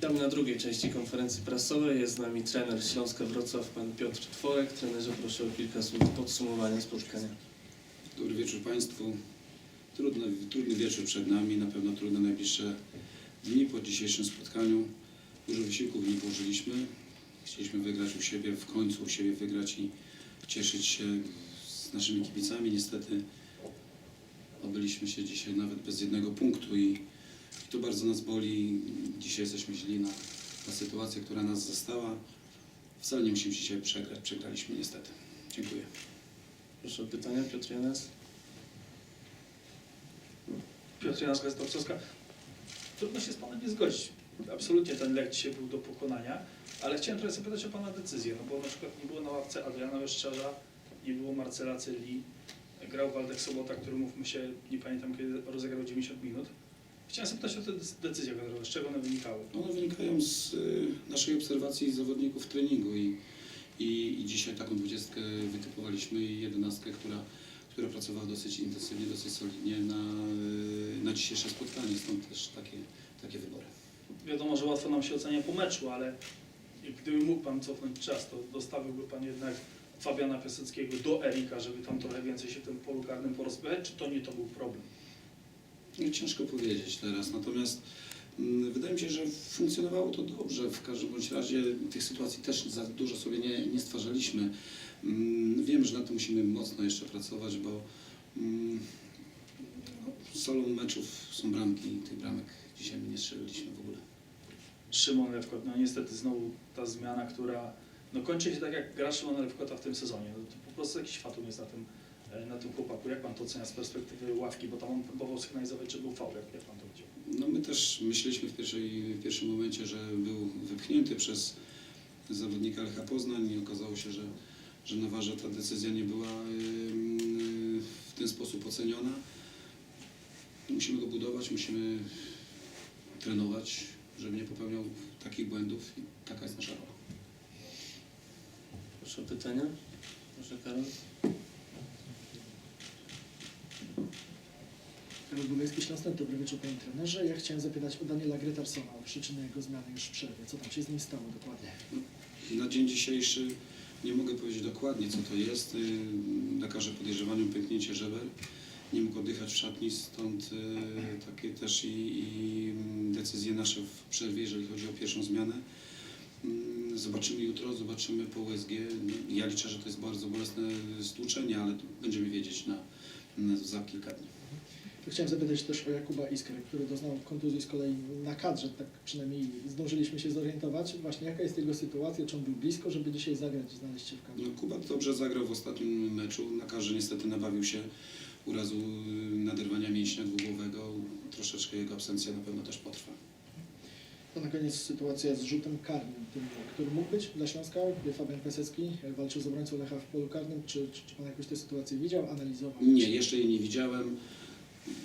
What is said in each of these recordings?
Witamy na drugiej części konferencji prasowej. Jest z nami trener Śląska Wrocław, pan Piotr Tworek. Trenerze, proszę o kilka słów podsumowania spotkania. Dobry wieczór Państwu. Trudny, trudny wieczór przed nami, na pewno trudne najbliższe dni po dzisiejszym spotkaniu. Dużo wysiłków w nim włożyliśmy. Chcieliśmy wygrać u siebie, w końcu u siebie wygrać i cieszyć się z naszymi kibicami. Niestety obyliśmy się dzisiaj nawet bez jednego punktu i to bardzo nas boli. Dzisiaj jesteśmy źli na, na sytuację, która nas zastała. Wcale nie musimy dzisiaj przegrać, przegraliśmy niestety. Dziękuję. Proszę o pytania, Piotr Janes. Piotr Janas, Gazeta. Trudno się z Panem nie zgodzić. Absolutnie ten lek dzisiaj był do pokonania, ale chciałem trochę zapytać o Pana decyzję, no bo na przykład nie było na ławce Adriana Weszczarza, nie było Marcela Celi, grał Waldek Sobota, który mówmy się, nie pamiętam kiedy rozegrał 90 minut. Chciałem zapytać o te decyzje kadrowe, z czego one wynikały? One wynikają z y, naszej obserwacji zawodników w treningu i, i, i dzisiaj taką dwudziestkę wytypowaliśmy i jedenastkę, która, która pracowała dosyć intensywnie, dosyć solidnie na, y, na dzisiejsze spotkanie, stąd też takie, takie wybory. Wiadomo, że łatwo nam się ocenia po meczu, ale gdyby mógł Pan cofnąć czas, to dostawiłby Pan jednak Fabiana Piaseckiego do Erika, żeby tam trochę więcej się w tym polu karnym porozmawiać, czy to nie to był problem? Ciężko powiedzieć teraz, natomiast mm, wydaje mi się, że funkcjonowało to dobrze. W każdym bądź razie tych sytuacji też za dużo sobie nie, nie stwarzaliśmy. Mm, Wiem, że na tym musimy mocno jeszcze pracować, bo mm, no, solą meczów są bramki i tych bramek dzisiaj nie strzeliliśmy w ogóle. Szymon Lewkot, no niestety znowu ta zmiana, która no kończy się tak jak gra Szymona Lewkota w tym sezonie. No to po prostu jakiś fatum jest na tym, na tym chłopaku. Jak Pan to ocenia z perspektywy ławki, bo tam on próbował sygnalizować, czy był faul, jak, Pan to widział? No my też myśleliśmy w, pierwszej, w pierwszym momencie, że był wypchnięty przez zawodnika Lecha Poznań i okazało się, że, że na warze ta decyzja nie była w ten sposób oceniona. Musimy go budować, musimy trenować, żeby nie popełniał takich błędów i taka jest nasza rola. Proszę o pytania. Proszę Karol. Górski, Śląstek, dobry wieczór Panie Trenerze. Ja chciałem zapytać o Daniela Gretarsona, o przyczynę jego zmiany już w przerwie. Co tam się z nim stało dokładnie? Na dzień dzisiejszy nie mogę powiedzieć dokładnie, co to jest. Lekarze podejrzewają pęknięcie żeber. Nie mógł oddychać w szatni, stąd yy, takie też i, i mm, decyzje nasze w przerwie, jeżeli chodzi o pierwszą zmianę. Mm, Zobaczymy jutro, zobaczymy po USG. Ja liczę, że to jest bardzo bolesne stłuczenie, ale będziemy wiedzieć na, na, za kilka dni. Chciałem zapytać też o Jakuba Iskrę, który doznał kontuzji z kolei na kadrze, tak przynajmniej zdążyliśmy się zorientować. Właśnie jaka jest jego sytuacja, czy on był blisko, żeby dzisiaj zagrać i znaleźć się w kadrze? No, Kuba dobrze zagrał w ostatnim meczu. Na karze niestety nabawił się urazu naderwania mięśnia dwugłowego. Troszeczkę jego absencja na pewno też potrwa. To na koniec sytuacja z rzutem karnym, tym, który mógł być dla Śląska, gdy Fabian Piasecki walczył z obrońcą Lecha w polu karnym. Czy, czy, czy Pan jakoś tę sytuację widział, analizował? Nie, jeszcze jej nie widziałem.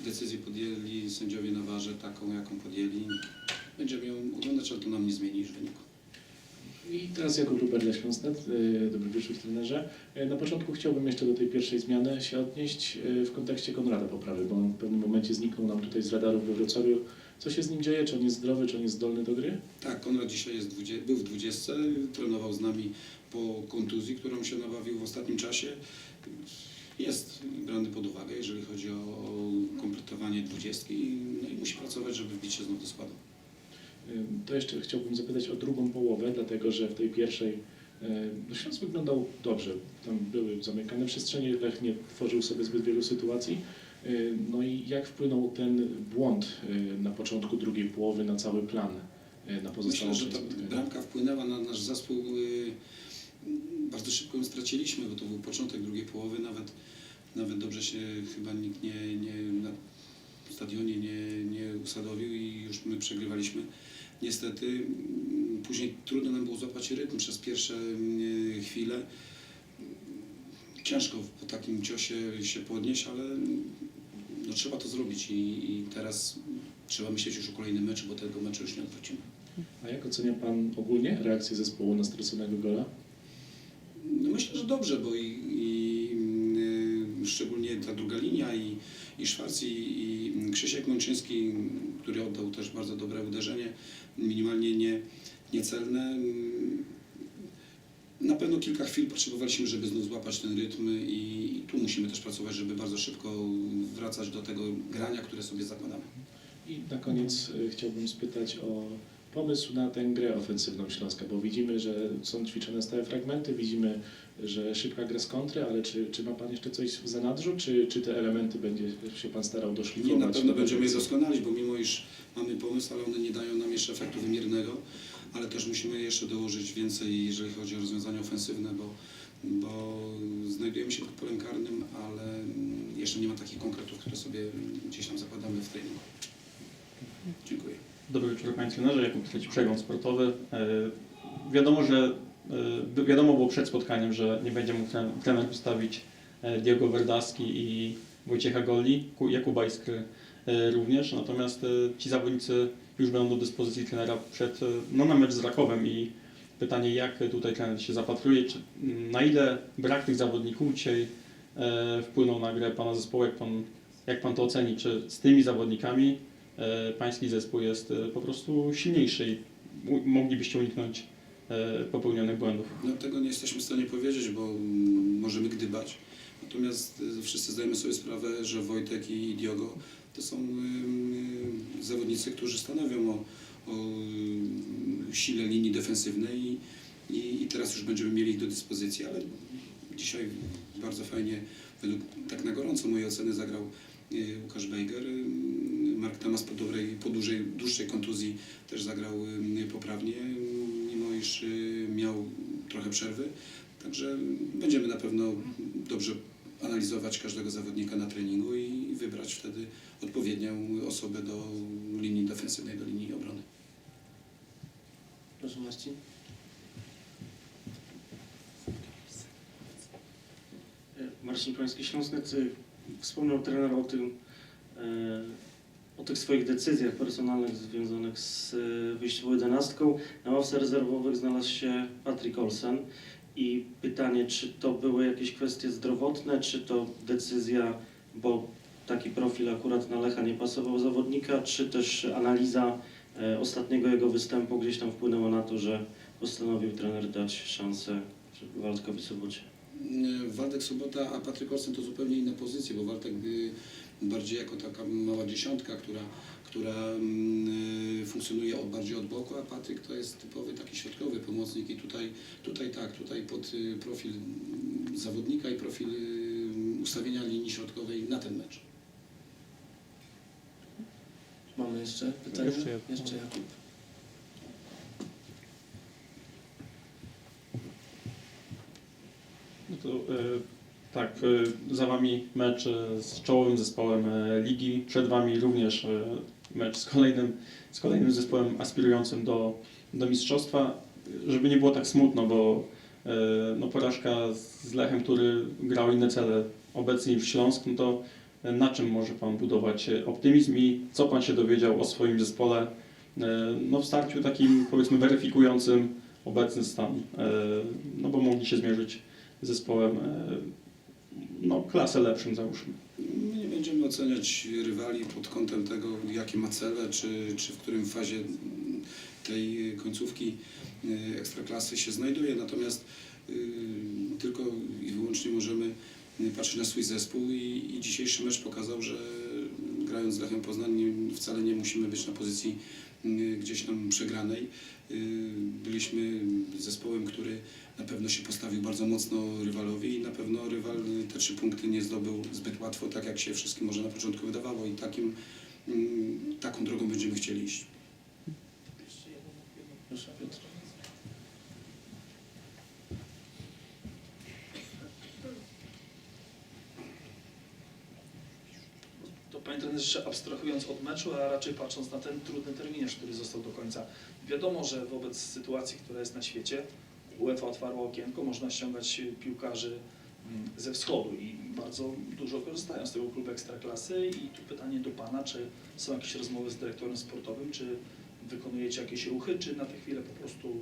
Decyzję podjęli sędziowie na warze, taką jaką podjęli. Będziemy ją oglądać, ale to nam nie zmieni już wyniku. I teraz Jakub Ruber dla Śląsnet. Y, Dobry wieczór trenerze. Y, Na początku chciałbym jeszcze do tej pierwszej zmiany się odnieść y, w kontekście Konrada Poprawy, bo on w pewnym momencie zniknął nam tutaj z radarów we Wrocławiu. Co się z nim dzieje? Czy on jest zdrowy, czy on jest zdolny do gry? Tak, Konrad dzisiaj jest był w 20, trenował z nami po kontuzji, którą się nabawił w ostatnim czasie. Jest brany pod uwagę, jeżeli chodzi o kompletowanie 20 no i musi pracować, żeby wbić się znów do składu. Y, To jeszcze chciałbym zapytać o drugą połowę, dlatego że w tej pierwszej y, no Śląsk wyglądał dobrze. Tam były zamykane przestrzenie, Lech nie tworzył sobie zbyt wielu sytuacji. Y, No i jak wpłynął ten błąd y, na początku drugiej połowy na cały plan, y, na pozostałą Myślę, że ta bramka wpłynęła na nasz zespół. Bardzo szybko ją straciliśmy, bo to był początek drugiej połowy. Nawet, nawet dobrze się chyba nikt nie, nie na stadionie nie, nie usadowił i już my przegrywaliśmy. Niestety mm, później trudno nam było złapać rytm przez pierwsze mm, chwile. Ciężko po takim ciosie się podnieść, ale no, trzeba to zrobić i, i teraz trzeba myśleć już o kolejnym meczu, bo tego meczu już nie odwrócimy. A jak ocenia Pan ogólnie reakcję zespołu na straconego gola? Myślę, że dobrze, bo i, i y, szczególnie ta druga linia i, i Szwarc i, i Krzysiek Mączyński, który oddał też bardzo dobre uderzenie, minimalnie nie, niecelne. Na pewno kilka chwil potrzebowaliśmy, żeby znów złapać ten rytm i, i tu musimy też pracować, żeby bardzo szybko wracać do tego grania, które sobie zakładamy. I na koniec y, chciałbym spytać o pomysł na tę grę ofensywną Śląska, bo widzimy, że są ćwiczone stałe fragmenty, widzimy, że szybka gra z kontry, ale czy, czy ma Pan jeszcze coś w zanadrzu, czy, czy te elementy będzie się Pan starał Nie, doszlifować? na pewno będziemy je doskonalić, bo mimo iż mamy pomysł, ale one nie dają nam jeszcze efektu wymiernego, ale też musimy jeszcze dołożyć więcej, jeżeli chodzi o rozwiązania ofensywne, bo, bo znajdujemy się pod polem karnym, ale jeszcze nie ma takich konkretów, które sobie gdzieś tam zakładamy w treningu. Dziękuję. Dobry wieczór Panie Trenerze, Jakub Trzeci Przegląd Sportowy. E, Wiadomo, że e, wiadomo było przed spotkaniem, że nie będzie mógł tre- trener ustawić e, Diego Verdaski i Wojciecha Golli, Ku- Jakuba Iskry również, natomiast ci zawodnicy już będą do dyspozycji trenera przed, no, na mecz z Rakowem. I pytanie, jak tutaj trener się zapatruje, czy, na ile brak tych zawodników dzisiaj wpłynął na grę Pana zespołu, jak Pan, jak pan to oceni, czy z tymi zawodnikami pański zespół jest e, po prostu silniejszy i moglibyście uniknąć e, popełnionych błędów. No, tego nie jesteśmy w stanie powiedzieć, bo możemy gdybać. Natomiast wszyscy zdajemy sobie sprawę, że Wojtek i Diogo to są zawodnicy, którzy stanowią o, o sile linii defensywnej i, i, teraz już będziemy mieli ich do dyspozycji, ale dzisiaj bardzo fajnie, według, tak na gorąco mojej oceny zagrał Łukasz Bejger. Y, Mark Tamas po, dobrej, po dłużej, dłuższej kontuzji też zagrał y, poprawnie, y, mimo iż y, miał trochę przerwy. Także będziemy na pewno dobrze analizować każdego zawodnika na treningu i wybrać wtedy odpowiednią osobę do linii defensywnej, do linii obrony. Proszę Marcin. Marcin Pański Śląsnek, ty wspomniał trener o tym, o tych swoich decyzjach personalnych związanych z e, wyjściową jedenastką. Na ławce rezerwowych znalazł się Patrick Olsen i pytanie, czy to były jakieś kwestie zdrowotne, czy to decyzja, bo taki profil akurat na Lecha nie pasował zawodnika, czy też analiza e, ostatniego jego występu gdzieś tam wpłynęła na to, że postanowił trener dać szansę Waldkowi Sobocie. Waldek Sobota, a Patryk Olsen to zupełnie inne pozycje, bo Waldek bardziej jako taka mała dziesiątka, która, która mm, y, funkcjonuje od, bardziej od boku, a Patryk to jest typowy taki środkowy pomocnik i tutaj, tutaj tak, tutaj pod y, profil mm, zawodnika i profil y, ustawienia linii środkowej na ten mecz. Mamy jeszcze pytania? Jeszcze jedno. Jeszcze Jakub. No to e, tak, e, za Wami mecz e, z czołowym zespołem e, ligi, przed Wami również mecz z kolejnym, z kolejnym zespołem aspirującym do, do mistrzostwa. Żeby nie było tak smutno, bo no, porażka z Lechem, który grał inne cele obecnie w Śląsk, no to na czym może Pan budować optymizm i co Pan się dowiedział o swoim zespole no, w starciu takim powiedzmy weryfikującym obecny stan, no bo mogli się zmierzyć z zespołem no, klasę lepszym załóżmy. My nie będziemy oceniać rywali pod kątem tego, jakie ma cele, czy, czy w którym fazie tej końcówki y, ekstraklasy się znajduje. Natomiast y, tylko i wyłącznie możemy patrzeć na swój zespół i, i dzisiejszy mecz pokazał, że grając z Lechem Poznań wcale nie musimy być na pozycji gdzieś tam przegranej. Y, Byliśmy zespołem, który na pewno się postawił bardzo mocno rywalowi i na pewno rywal te trzy punkty nie zdobył zbyt łatwo, tak jak się wszystkim może na początku wydawało i takim, mm, taką drogą będziemy chcieli iść. Proszę Piotr. To Panie trenerze, abstrahując od meczu, a raczej patrząc na ten trudny terminarz, który został do końca. Wiadomo, że wobec sytuacji, która jest na świecie, UEFA otwarła okienko, można ściągać piłkarzy mm, ze wschodu i bardzo dużo korzystają z tego klubu ekstraklasy i tu pytanie do Pana, czy są jakieś rozmowy z dyrektorem sportowym, czy wykonujecie jakieś ruchy, czy na tę chwilę po prostu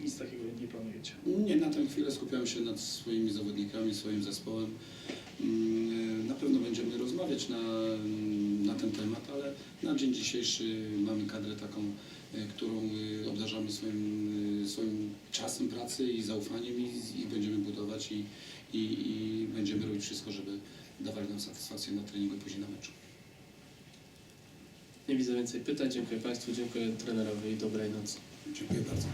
nic takiego nie planujecie? Nie, na tę chwilę skupiam się nad swoimi zawodnikami, swoim zespołem. Mm, Na pewno będziemy rozmawiać na, na ten temat, ale na dzień dzisiejszy mamy kadrę taką, e, którą e, obdarzamy swoim, e, swoim czasem pracy i zaufaniem i, i będziemy budować i, i, i będziemy robić wszystko, żeby dawali nam satysfakcję na treningu i później na meczu. Nie widzę więcej pytań. Dziękuję Państwu, dziękuję trenerowi i dobrej nocy. Dziękuję bardzo.